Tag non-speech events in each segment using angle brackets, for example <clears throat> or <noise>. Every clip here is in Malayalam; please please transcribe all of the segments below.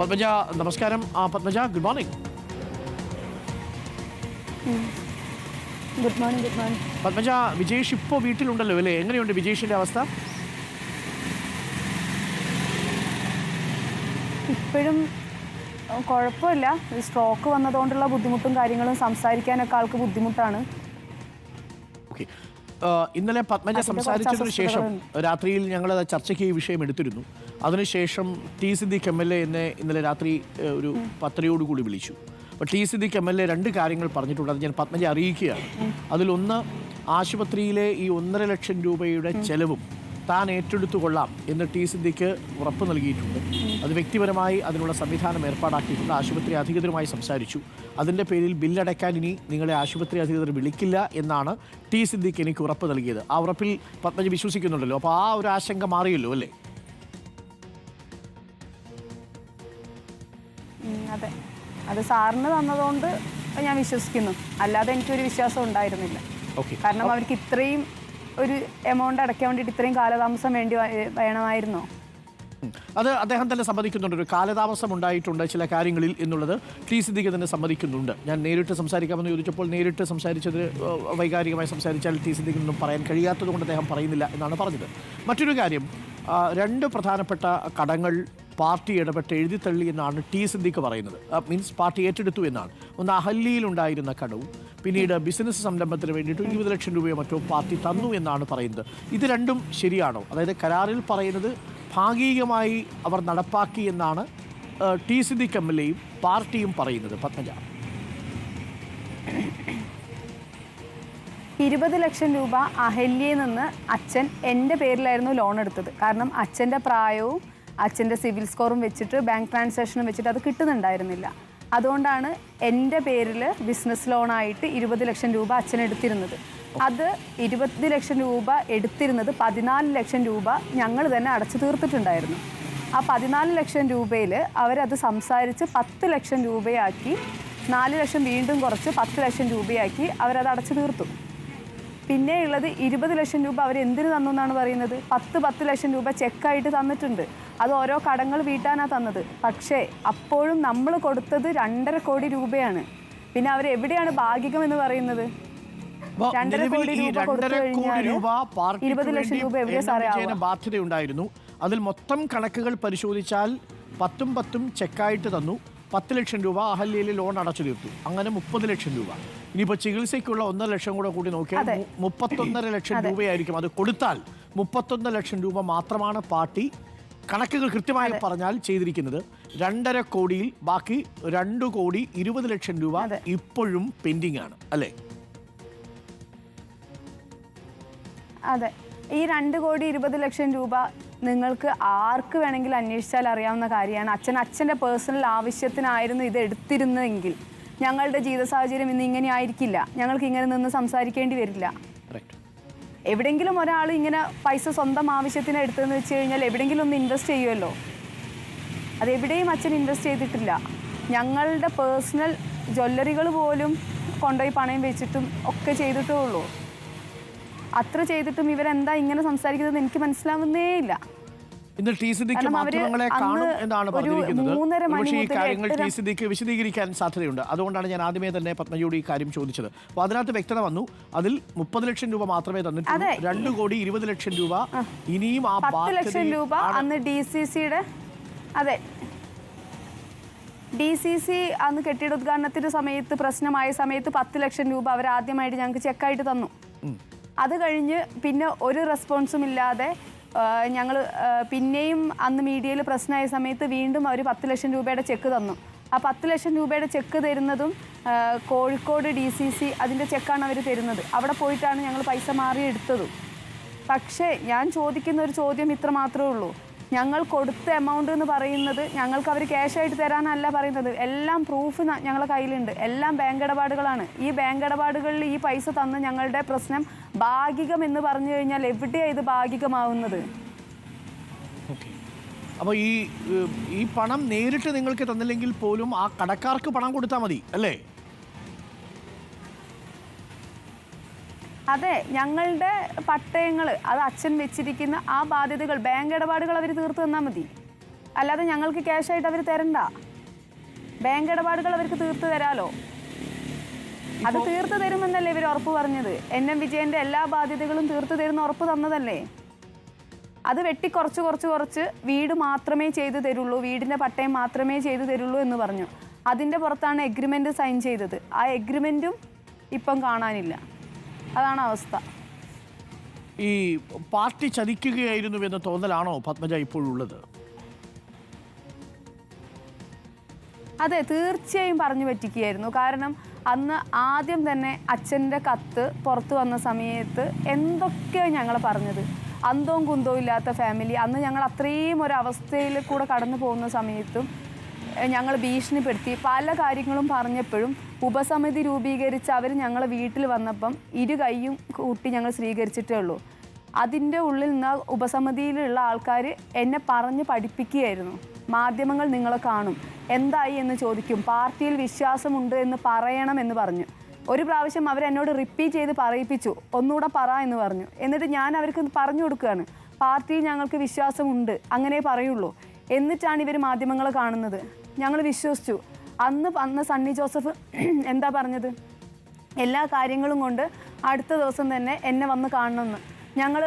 പത്മജ നമസ്കാരം. ആ, Padmaja good morning good morning good morning Padmaja Vijesh ഇപ്പോൾ വീട്ടിലുണ്ടല്ലോ അല്ലേ? എങ്ങനെയുണ്ട് വിജേഷിന്റെ അവസ്ഥ? ഇപ്പോഴും കുഴപ്പമില്ല. സ്ട്രോക്ക് വന്നതുകൊണ്ടുള്ള ബുദ്ധിമുട്ടും കാര്യങ്ങളും സംസാരിക്കാനൊക്കെ ആൾക്ക് ബുദ്ധിമുട്ടാണ്. ഓക്കെ ഇന്നലെ പത്മജ സംസാരിച്ചതിനു ശേഷം രാത്രിയിൽ ഞങ്ങൾ ചർച്ചയ്ക്ക് ഈ വിഷയം എടുത്തിരുന്നു. അതിനുശേഷം T Siddique M L A എന്നെ ഇന്നലെ രാത്രി ഒരു പത്രയോടുകൂടി വിളിച്ചു. അപ്പോൾ T Siddique M L A രണ്ട് കാര്യങ്ങൾ പറഞ്ഞിട്ടുണ്ട്. അത് ഞാൻ പത്മജ അറിയിക്കുകയാണ്. അതിലൊന്ന് ആശുപത്രിയിലെ ഈ ഒന്നര ലക്ഷം രൂപയുടെ ചെലവും താൻ ഏറ്റെടുത്തു കൊള്ളാം എന്ന് ടി സിദ്ദിഖ് ഉറപ്പ് നൽകിയിട്ടുണ്ട്. അത് വ്യക്തിപരമായി അതിനുള്ള സംവിധാനം ഏർപ്പാടാക്കിയിട്ടുണ്ട്. ആശുപത്രി അധികൃതരുമായി സംസാരിച്ചു. അതിന്റെ പേരിൽ ബില്ലടയ്ക്കാൻ ഇനി നിങ്ങളെ ആശുപത്രി അധികൃതർ വിളിക്കില്ല എന്നാണ് ടി സിദ്ദിഖ് എനിക്ക് ഉറപ്പ് നൽകിയത്. ആ ഉറപ്പിൽ പത്മജ വിശ്വസിക്കുന്നുണ്ടല്ലോ. അപ്പോൾ ആ ഒരു ആശങ്ക മാറിയല്ലോ അല്ലേ? അതെ. അത് സാറിന് തന്നതുകൊണ്ട് ഞാൻ വിശ്വസിക്കുന്നു. അല്ലാതെ എനിക്കൊരു വിശ്വാസം ഉണ്ടായിരുന്നില്ല. കാരണം അവർക്ക് ഇത്രയും ഒരു എമൗണ്ട് അടയ്ക്കാൻ വേണ്ടിയിട്ട് ഇത്രയും കാലതാമസം വേണ്ടി വേണമായിരുന്നോ. അത് അദ്ദേഹം തന്നെ സമ്മതിക്കുന്നുണ്ട്. ഒരു കാലതാമസം ഉണ്ടായിട്ടുണ്ട് ചില കാര്യങ്ങളിൽ എന്നുള്ളത് ടി സിദ്ദിഖ് തന്നെ സമ്മതിക്കുന്നുണ്ട്. ഞാൻ നേരിട്ട് സംസാരിക്കാമെന്ന് ചോദിച്ചപ്പോൾ നേരിട്ട് സംസാരിച്ചത് വൈകാരികമായി സംസാരിച്ചാൽ ടി സിദ്ദിഖിനൊന്നും പറയാൻ കഴിയാത്തതുകൊണ്ട് അദ്ദേഹം പറയുന്നില്ല എന്നാണ് പറഞ്ഞത്. മറ്റൊരു കാര്യം രണ്ട് പ്രധാനപ്പെട്ട കടങ്ങൾ പാർട്ടി ഇടപെട്ട് എഴുതിത്തള്ളി എന്നാണ് ടി സിദ്ദിഖ് പറയുന്നത്. മീൻസ് പാർട്ടി ഏറ്റെടുത്തു എന്നാണ്. ഒന്ന് അഹല്യയിലുണ്ടായിരുന്ന കടവും പിന്നീട് ബിസിനസ് സംരംഭത്തിന് വേണ്ടിയിട്ട് ഇരുപത് ലക്ഷം രൂപയോ മറ്റോ പാർട്ടി തന്നു എന്നാണ് പറയുന്നത്. ഇത് രണ്ടും ശരിയാണോ? അതായത് കരാറിൽ പറയുന്നത് ഭാഗികമായി അവർ നടപ്പാക്കി എന്നാണ് ടി സിദ്ദിഖ് എം എൽ എയും പാർട്ടിയും പറയുന്നത് പത്മജ. ഇരുപത് ലക്ഷം രൂപ അഹല്യയിൽ നിന്ന് അച്ഛൻ എന്റെ പേരിലായിരുന്നു ലോൺ എടുത്തത്. കാരണം അച്ഛന്റെ പ്രായവും അച്ഛന്റെ സിവിൽ സ്കോറും വെച്ചിട്ട് ബാങ്ക് ട്രാൻസാക്ഷനും വെച്ചിട്ട് അത് കിട്ടുന്നുണ്ടായിരുന്നില്ല. അതുകൊണ്ടാണ് എന്റെ പേരിൽ ബിസിനസ് ലോണായിട്ട് ഇരുപത് ലക്ഷം രൂപ അച്ഛൻ എടുത്തിരുന്നത്. അത് ഇരുപത് ലക്ഷം രൂപ എടുത്തിരുന്നത് പതിനാല് ലക്ഷം രൂപ ഞങ്ങൾ തന്നെ അടച്ചു തീർത്തിട്ടുണ്ടായിരുന്നു. ആ പതിനാല് ലക്ഷം രൂപയിൽ അവരത് സംസാരിച്ച് പത്ത് ലക്ഷം രൂപയാക്കി നാല് ലക്ഷം വീണ്ടും കുറച്ച് പത്ത് ലക്ഷം രൂപയാക്കി അവരത് അടച്ചു തീർത്തു. പിന്നെ ഉള്ളത് ഇരുപത് ലക്ഷം രൂപ അവർ എന്തിനു തന്നു എന്നാണ് പറയുന്നത്? പത്ത് പത്ത് ലക്ഷം രൂപ ചെക്കായിട്ട് തന്നിട്ടുണ്ട്. അത് ഓരോ കടങ്ങൾ വീട്ടാനാണ് തന്നത്. പക്ഷേ അപ്പോഴും നമ്മൾ കൊടുത്തത് രണ്ടര കോടി രൂപയാണ്. പിന്നെ അവർ എവിടെയാണ് ഭാഗികം എന്ന് പറയുന്നത്? രണ്ടര കോടി രൂപ കൊടുത്തു പാർട്ടിക്ക് ഇരുപത് ലക്ഷം രൂപ എവിടെ. സാറേ ബാധ്യതയുണ്ടായിരുന്നു. അതിൽ മൊത്തം കണക്കുകൾ പരിശോധിച്ചാൽ പത്തും പത്തും ചെക്കായിട്ട് തന്നു. പത്ത് ലക്ഷം രൂപ അഹല്യയിൽ ലോൺ അടച്ചു തീർത്തു. അങ്ങനെ മുപ്പത് ലക്ഷം രൂപ. ഇനിയിപ്പോൾ ചികിത്സയ്ക്കുള്ള ഒന്നര ലക്ഷം കൂടെ കൂടി നോക്കിയാൽ മുപ്പത്തൊന്നര ലക്ഷം രൂപയായിരിക്കും. അത് കൊടുത്താൽ മുപ്പത്തൊന്നര ലക്ഷം രൂപ മാത്രമാണ് പാർട്ടി കണക്കുകൾ കൃത്യമായി പറഞ്ഞാൽ ചെയ്തിരിക്കുന്നത് രണ്ടര കോടിയിൽ ബാക്കി രണ്ടു കോടി ഇരുപത് ലക്ഷം രൂപ ഇപ്പോഴും പെൻഡിംഗ് ആണ് അല്ലേ? അതെ. ഈ രണ്ട് കോടി ഇരുപത് ലക്ഷം രൂപ നിങ്ങൾക്ക് ആർക്ക് വേണമെങ്കിലും അന്വേഷിച്ചാൽ അറിയാവുന്ന കാര്യമാണ്. അച്ഛൻ അച്ഛന്റെ പേഴ്സണൽ ആവശ്യത്തിനായിരുന്നു ഇത് എടുത്തിരുന്നതെങ്കിൽ ഞങ്ങളുടെ ജീവിത സാഹചര്യം ഇന്ന് ഇങ്ങനെ ആയിരിക്കില്ല. ഞങ്ങൾക്ക് ഇങ്ങനെ നിന്ന് സംസാരിക്കേണ്ടി വരില്ല. എവിടെയെങ്കിലും ഒരാൾ ഇങ്ങനെ പൈസ സ്വന്തം ആവശ്യത്തിന് എടുത്തതെന്ന് വെച്ച് കഴിഞ്ഞാൽ എവിടെയെങ്കിലും ഒന്ന് ഇൻവെസ്റ്റ് ചെയ്യുമല്ലോ അത് എവിടെയും അച്ഛൻ ഇൻവെസ്റ്റ് ചെയ്തിട്ടില്ല. ഞങ്ങളുടെ പേഴ്സണൽ ജ്വല്ലറികൾ പോലും കൊണ്ടുപോയി പണയം വെച്ചിട്ടും ഒക്കെ ചെയ്തിട്ടേ ഉള്ളൂ. അത്ര ചെയ്തിട്ടും ഇവരെന്താ ഇങ്ങനെ സംസാരിക്കുന്നത് എനിക്ക് മനസ്സിലാവുന്നേ ഇല്ല ഇന്ന് ടി സിദ്ദിഖ് കാരണം മാധ്യമങ്ങളെ കാണും എന്നാണ് ഒരു പറഞ്ഞിരിക്കുന്നത്. പക്ഷേ ഈ കാര്യങ്ങൾ എട്ടര- ടി സിദ്ദിഖ് വിശദീകരിക്കാൻ സാധ്യതയുണ്ട്. അതുകൊണ്ടാണ് ഞാൻ ആദ്യമേ തന്നെ പത്മജിയോട് ഈ കാര്യം ചോദിച്ചത്. അപ്പോൾ അതിനകത്ത് വ്യക്തത വന്നു. അതിൽ മുപ്പത് ലക്ഷം രൂപ മാത്രമേ തന്നിട്ടുള്ളൂ. രണ്ട് കോടി ഇരുപത് ലക്ഷം രൂപ ഇനിയും ആ പത്ത് ലക്ഷം രൂപ അന്ന് ഡി സി സിയുടെ അതെ. ഡി സി സി അന്ന് കെട്ടിട ഉദ്ഘാടനത്തിന്റെ സമയത്ത് പ്രശ്നമായ സമയത്ത് പത്ത് ലക്ഷം രൂപ അവർ ആദ്യമായിട്ട് ഞങ്ങൾക്ക് ചെക്കായിട്ട് തന്നു. അത് കഴിഞ്ഞ് പിന്നെ ഒരു റെസ്പോൺസും ഇല്ലാതെ ഞങ്ങൾ പിന്നെയും അന്ന് മീഡിയയിൽ പ്രശ്നമായ സമയത്ത് വീണ്ടും അവർ പത്ത് ലക്ഷം രൂപയുടെ ചെക്ക് തന്നു. ആ പത്ത് ലക്ഷം രൂപയുടെ ചെക്ക് തരുന്നതും കോഴിക്കോട് ഡി സി സി അതിന്റെ ചെക്കാണ് അവർ തരുന്നത്. അവിടെ പോയിട്ടാണ് ഞങ്ങൾ പൈസ മാറി എടുത്തതും പക്ഷേ ഞാൻ ചോദിക്കുന്ന ഒരു ചോദ്യം ഇത്ര മാത്രമേ ഉള്ളൂ. ഞങ്ങൾ കൊടുത്ത എമൗണ്ട് എന്ന് പറയുന്നത് ഞങ്ങൾക്ക് അവർ ക്യാഷ് ആയിട്ട് തരാനല്ല പറയുന്നത്. എല്ലാം പ്രൂഫ് ഞങ്ങളുടെ കയ്യിലുണ്ട്. എല്ലാം ബാങ്ക് ഇടപാടുകളാണ്. ഈ ബാങ്ക് ഇടപാടുകളിൽ ഈ പൈസ തന്ന് ഞങ്ങളുടെ പ്രശ്നം ഭാഗികം എന്ന് പറഞ്ഞു കഴിഞ്ഞാൽ എവിടെയാണ് ഇത് ഭാഗികമാവുന്നത്? അപ്പോൾ ഈ ഈ പണം നേരിട്ട് നിങ്ങൾക്ക് തന്നില്ലെങ്കിൽ പോലും ആ കടക്കാർക്ക് പണം കൊടുത്താൽ മതി അല്ലേ? അതെ ഞങ്ങളുടെ പട്ടയങ്ങൾ അത് അച്ഛൻ വെച്ചിരിക്കുന്ന ആ ബാധ്യതകൾ ബാങ്ക് ഇടപാടുകൾ അവർ തീർത്തു തന്നാൽ മതി. അല്ലാതെ ഞങ്ങൾക്ക് ക്യാഷ് ആയിട്ട് അവർ തരണ്ട. ബാങ്ക് ഇടപാടുകൾ അവർക്ക് തീർത്തു തരാലോ. അത് തീർത്ത് തരുമെന്നല്ലേ ഇവർ ഉറപ്പ് പറഞ്ഞത്. എൻ എം വിജയന്റെ എല്ലാ ബാധ്യതകളും തീർത്തു തരുന്ന ഉറപ്പ് തന്നതല്ലേ? അത് വെട്ടി കുറച്ച് കുറച്ച് കുറച്ച് വീട് മാത്രമേ ചെയ്തു തരുള്ളൂ. വീടിന്റെ പട്ടയം മാത്രമേ ചെയ്തു തരുള്ളൂ എന്ന് പറഞ്ഞു. അതിന്റെ പുറത്താണ് എഗ്രിമെന്റ് സൈൻ ചെയ്തത്. ആ എഗ്രിമെന്റും ഇപ്പം കാണാനില്ല. അതാണ് അവസ്ഥ. ഈ പാർട്ടി ചതിക്കുകയായിരുന്നു എന്ന തോന്നലാണോ പത്മജ ഇപ്പോഴുള്ളത്? അതെ തീർച്ചയായും പറഞ്ഞു പറ്റിക്കുകയായിരുന്നു. കാരണം അന്ന് ആദ്യം തന്നെ അച്ഛന്റെ കത്ത് പുറത്തു വന്ന സമയത്ത് എന്തൊക്കെയോ ഞങ്ങൾ പറഞ്ഞത്. അന്തവും കുന്തവും ഇല്ലാത്ത ഫാമിലി അന്ന് ഞങ്ങൾ അത്രയും ഒരു അവസ്ഥയിൽ കൂടെ കടന്നു പോകുന്ന സമയത്തും ഞങ്ങൾ ഭീഷണിപ്പെടുത്തി. പല കാര്യങ്ങളും പറഞ്ഞപ്പോഴും ഉപസമിതി രൂപീകരിച്ച് അവർ ഞങ്ങളെ വീട്ടിൽ വന്നപ്പം ഇരു കൈയും കൂട്ടി ഞങ്ങൾ സ്വീകരിച്ചിട്ടേ ഉള്ളൂ. അതിന്റെ ഉള്ളിൽ നിന്ന് ഉപസമിതിയിലുള്ള ആൾക്കാർ എന്നെ പറഞ്ഞ് പഠിപ്പിക്കുകയായിരുന്നു. മാധ്യമങ്ങൾ നിങ്ങളെ കാണും. എന്തായി എന്ന് ചോദിക്കും. പാർട്ടിയിൽ വിശ്വാസമുണ്ട് എന്ന് പറയണം എന്ന് പറഞ്ഞു. ഒരു പ്രാവശ്യം അവർ എന്നോട് റിപ്പീറ്റ് ചെയ്ത് പറയിപ്പിച്ചു. ഒന്നുകൂടെ പറ എന്ന് പറഞ്ഞു. എന്നിട്ട് ഞാൻ അവർക്ക് പറഞ്ഞു കൊടുക്കുകയാണ്. പാർട്ടിയിൽ ഞങ്ങൾക്ക് വിശ്വാസമുണ്ട്. അങ്ങനെ പറയുള്ളൂ. എന്നിട്ടാണ് ഇവർ മാധ്യമങ്ങളെ കാണുന്നത്. ഞങ്ങൾ വിശ്വസിച്ചു. അന്ന് അന്ന് സണ്ണി ജോസഫ് <clears throat> എന്താ പറഞ്ഞത്? എല്ലാ കാര്യങ്ങളും കൊണ്ട് അടുത്ത ദിവസം തന്നെ എന്നെ വന്ന് കാണണമെന്ന്. ഞങ്ങൾ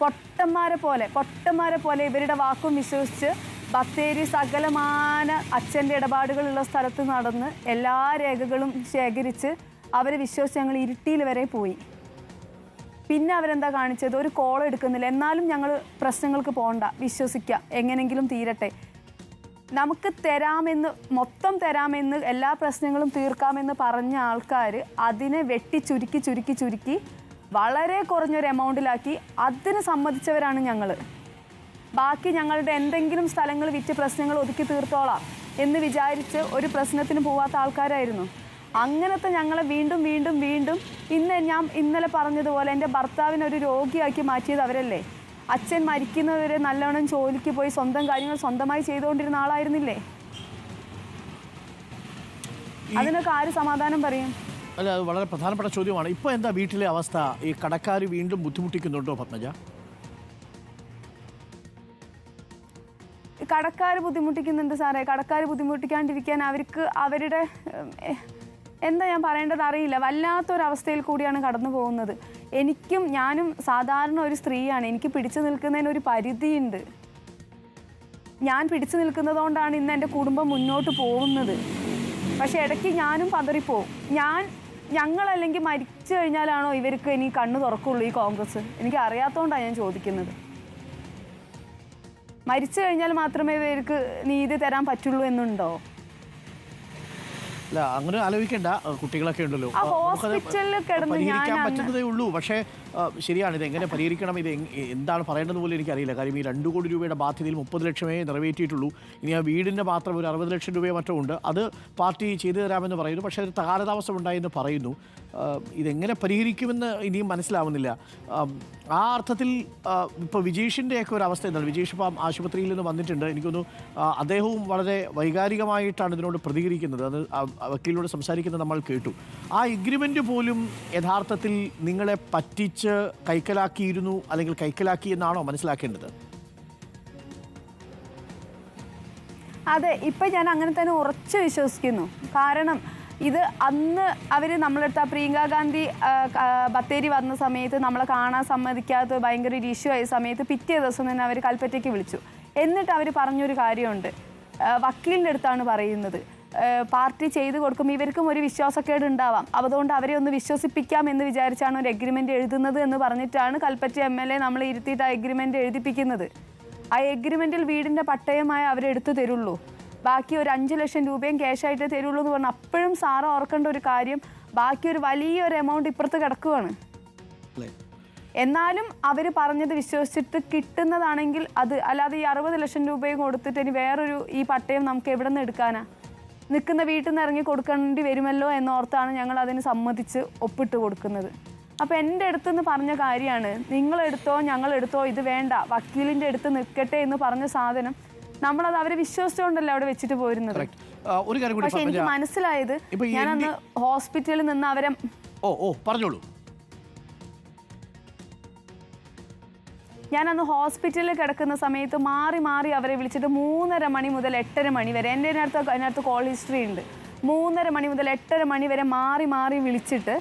പൊട്ടന്മാരെ പോലെ പൊട്ടന്മാരെ പോലെ ഇവരുടെ വാക്കും വിശ്വസിച്ച് ബത്തേരി സകലമാന അച്ഛന്റെ ഇടപാടുകളുള്ള സ്ഥലത്ത് നടന്ന് എല്ലാ രേഖകളും ശേഖരിച്ച് അവരെ വിശ്വസിച്ച് ഞങ്ങൾ ഇരുട്ടിയിൽ വരെ പോയി. പിന്നെ അവരെന്താ കാണിച്ചത്? ഒരു കോൾ എടുക്കുന്നില്ല. എന്നാലും ഞങ്ങൾ പ്രശ്നങ്ങൾക്ക് പോകണ്ട വിശ്വസിക്കുക എങ്ങനെങ്കിലും തീരട്ടെ. നമുക്ക് തരാമെന്ന് മൊത്തം തരാമെന്ന് എല്ലാ പ്രശ്നങ്ങളും തീർക്കാമെന്ന് പറഞ്ഞ ആൾക്കാർ അതിനെ വെട്ടി ചുരുക്കി ചുരുക്കി ചുരുക്കി വളരെ കുറഞ്ഞൊരു എമൗണ്ടിലാക്കി അതിന് സമ്മതിച്ചവരാണ് ഞങ്ങൾ ബാക്കി ഞങ്ങളുടെ എന്തെങ്കിലും സ്ഥലങ്ങൾ വിറ്റ് പ്രശ്നങ്ങൾ ഒതുക്കി തീർത്തോളാം എന്ന് വിചാരിച്ച് ഒരു പ്രശ്നത്തിന് പോവാത്ത ആൾക്കാരായിരുന്നു. അങ്ങനത്തെ ഞങ്ങളെ വീണ്ടും വീണ്ടും വീണ്ടും ഇന്ന് ഞാൻ ഇന്നലെ പറഞ്ഞതുപോലെ എന്റെ ഭർത്താവിനെ ഒരു രോഗിയാക്കി മാറ്റിയത് അവരല്ലേ? അച്ഛൻ മരിക്കുന്നവരെ നല്ലോണം ജോലിക്ക് പോയി സ്വന്തം കാര്യങ്ങൾ സ്വന്തമായി ചെയ്തുകൊണ്ടിരുന്ന ആളായിരുന്നില്ലേ? അതിനൊക്കെ ആര് സമാധാനം പറയും? അല്ല അത് വളരെ പ്രധാനപ്പെട്ട ചോദ്യമാണ്. ഇപ്പോൾ എന്താ വീട്ടിലെ അവസ്ഥ? ഈ കടക്കാർ വീണ്ടും ബുദ്ധിമുട്ടിക്കുന്നുണ്ടോ പത്മജ? കടക്കാർ ബുദ്ധിമുട്ടിക്കുന്നുണ്ട് സാറേ. കടക്കാർ ബുദ്ധിമുട്ടിക്കാണ്ടിരിക്കാൻ അവർക്ക് അവരുടെ എന്താ ഞാൻ പറയേണ്ടത് അറിയില്ല. വല്ലാത്തൊരവസ്ഥയിൽ കൂടിയാണ് കടന്നു പോകുന്നത്. എനിക്കും ഞാനും സാധാരണ ഒരു സ്ത്രീയാണ്. എനിക്ക് പിടിച്ചു നിൽക്കുന്നതിന് ഒരു പരിധിയുണ്ട്. ഞാൻ പിടിച്ചു നിൽക്കുന്നതുകൊണ്ടാണ് ഇന്ന് എന്റെ കുടുംബം മുന്നോട്ട് പോകുന്നത്. പക്ഷേ ഇടയ്ക്ക് ഞാനും പതറിപ്പോവും. ഞാൻ ഞങ്ങളല്ലെങ്കിൽ മരിച്ചു കഴിഞ്ഞാലാണോ ഇവർക്ക് ഇനി കണ്ണു തുറക്കുള്ളൂ ഈ കോൺഗ്രസ്? എനിക്ക് അറിയാത്തതുകൊണ്ടാണ് ഞാൻ ചോദിക്കുന്നത്. മരിച്ചു കഴിഞ്ഞാൽ മാത്രമേ ഇവർക്ക് നീതി തരാൻ പറ്റുള്ളൂ എന്നുണ്ടോ? അല്ല അങ്ങനെ ആലോചിക്കേണ്ട. കുട്ടികളൊക്കെ ഉണ്ടല്ലോ. പരിഹരിക്കാൻ പറ്റുന്നതേ ഉള്ളൂ. പക്ഷേ ശരിയാണ് ഇത് എങ്ങനെ പരിഹരിക്കണം ഇത് എന്താണ് പറയേണ്ടത് പോലും എനിക്കറിയില്ല. കാര്യം ഈ രണ്ട് കോടി രൂപയുടെ ബാധ്യതയിൽ മുപ്പത് ലക്ഷമേ നിറവേറ്റിയിട്ടുള്ളൂ. ഇനി ആ വീടിന്റെ മാത്രം ഒരു അറുപത് ലക്ഷം രൂപയോ മറ്റോ ഉണ്ട്. അത് പാർട്ടി ചെയ്തു തരാമെന്ന് പറയുന്നു. പക്ഷേ ഒരു കാലതാമസം ഉണ്ടായെന്ന് പറയുന്നു. ഇതെങ്ങനെ പരിഹരിക്കുമെന്ന് ഇനിയും മനസ്സിലാവുന്നില്ല. ആം, അർത്ഥത്തിൽ ഇപ്പോൾ വിജീഷിന്റെയൊക്കെ ഒരു അവസ്ഥ എന്താണ്? വിജീഷ് ഇപ്പം ആശുപത്രിയിൽ നിന്ന് വന്നിട്ടുണ്ട്. എനിക്കൊന്നു അദ്ദേഹവും വളരെ വൈകാരികമായിട്ടാണ് ഇതിനോട് പ്രതികരിക്കുന്നത്. അത് വക്കീലിനോട് സംസാരിക്കുന്നത് നമ്മൾ കേട്ടു. ആ എഗ്രിമെന്റ് പോലും യഥാർത്ഥത്തിൽ നിങ്ങളെ പറ്റിച്ച് കൈക്കലാക്കിയിരുന്നു അല്ലെങ്കിൽ കൈക്കലാക്കി എന്നാണോ മനസ്സിലാക്കേണ്ടത്? അതെ ഇപ്പം ഞാൻ അങ്ങനെ തന്നെ ഉറച്ചു വിശ്വസിക്കുന്നു. കാരണം ഇത് അന്ന് അവർ നമ്മളെടുത്ത പ്രിയങ്ക ഗാന്ധി ആ, ആ, ബത്തേരി വന്ന സമയത്ത് നമ്മളെ കാണാൻ സമ്മതിക്കാത്ത ഭയങ്കര ഒരു ഇഷ്യൂ ആയ സമയത്ത് പിറ്റേ ദിവസം തന്നെ അവർ കൽപ്പറ്റയ്ക്ക് വിളിച്ചു. എന്നിട്ട് അവർ പറഞ്ഞൊരു കാര്യമുണ്ട്. ആ, വക്കീലിന്റെ അടുത്താണ് പറയുന്നത്. പാർട്ടി ചെയ്തു കൊടുക്കും ഇവർക്കും ഒരു വിശ്വാസക്കേട് ഉണ്ടാവാം. അതുകൊണ്ട് അവരെ ഒന്ന് വിശ്വസിപ്പിക്കാം എന്ന് വിചാരിച്ചാണ് ഒരു എഗ്രിമെന്റ് എഴുതുന്നത് എന്ന് പറഞ്ഞിട്ടാണ് കൽപ്പറ്റ എം എൽ എ നമ്മൾ ഇരുത്തിയിട്ട് ആ എഗ്രിമെന്റ് എഴുതിപ്പിക്കുന്നത്. ആ എഗ്രിമെന്റിൽ വീടിന്റെ പട്ടയമായി അവരെടുത്തു തരുള്ളൂ. ബാക്കി ഒരു അഞ്ച് ലക്ഷം രൂപയും ക്യാഷായിട്ട് തരുള്ളൂ എന്ന് പറഞ്ഞു അപ്പോഴും സാറ് ഓർക്കേണ്ട ഒരു കാര്യം ബാക്കി ഒരു വലിയൊരു എമൗണ്ട് ഇപ്പുറത്ത് കിടക്കുകയാണ് എന്നാലും അവർ പറഞ്ഞത് വിശ്വസിച്ചിട്ട് കിട്ടുന്നതാണെങ്കിൽ അത് അല്ലാതെ ഈ അറുപത് ലക്ഷം രൂപയും കൊടുത്തിട്ട് ഇനി വേറൊരു ഈ പട്ടയം നമുക്ക് എവിടെ നിന്ന് എടുക്കാനാ? നിൽക്കുന്ന വീട്ടിൽ നിന്ന് ഇറങ്ങി കൊടുക്കേണ്ടി വരുമല്ലോ എന്നോർത്താണ് ഞങ്ങൾ അതിന് സമ്മതിച്ച് ഒപ്പിട്ട് കൊടുക്കുന്നത്. അപ്പോൾ എന്റെ അടുത്തുനിന്ന് പറഞ്ഞ കാര്യമാണ് നിങ്ങളെടുത്തോ ഞങ്ങളെടുത്തോ ഇത് വേണ്ട വക്കീലിന്റെ അടുത്ത് നിൽക്കട്ടെ എന്ന് പറഞ്ഞ സാധനം നമ്മളത് അവരെ വിശ്വസിച്ചുകൊണ്ടല്ലേ അവിടെ വെച്ചിട്ട് പോയിരുന്നത് ഒരു കാര്യം കൂടി പക്ഷെ എനിക്ക് മനസ്സിലായത് ഞാനന്ന് ഹോസ്പിറ്റലിൽ നിന്ന് അവരെ ഓ ഓ പറഞ്ഞോളൂ. ഞാൻ അന്ന് ഹോസ്പിറ്റലിൽ കിടക്കുന്ന സമയത്ത് മാറി മാറി അവരെ വിളിച്ചിട്ട് മൂന്നര മണി മുതൽ എട്ടര മണി വരെ എന്റെ അതിനകത്ത് അതിനകത്ത് കോൾ ഹിസ്റ്ററി ഉണ്ട്. മൂന്നര മണി മുതൽ എട്ടര മണി വരെ മാറി മാറി വിളിച്ചിട്ട്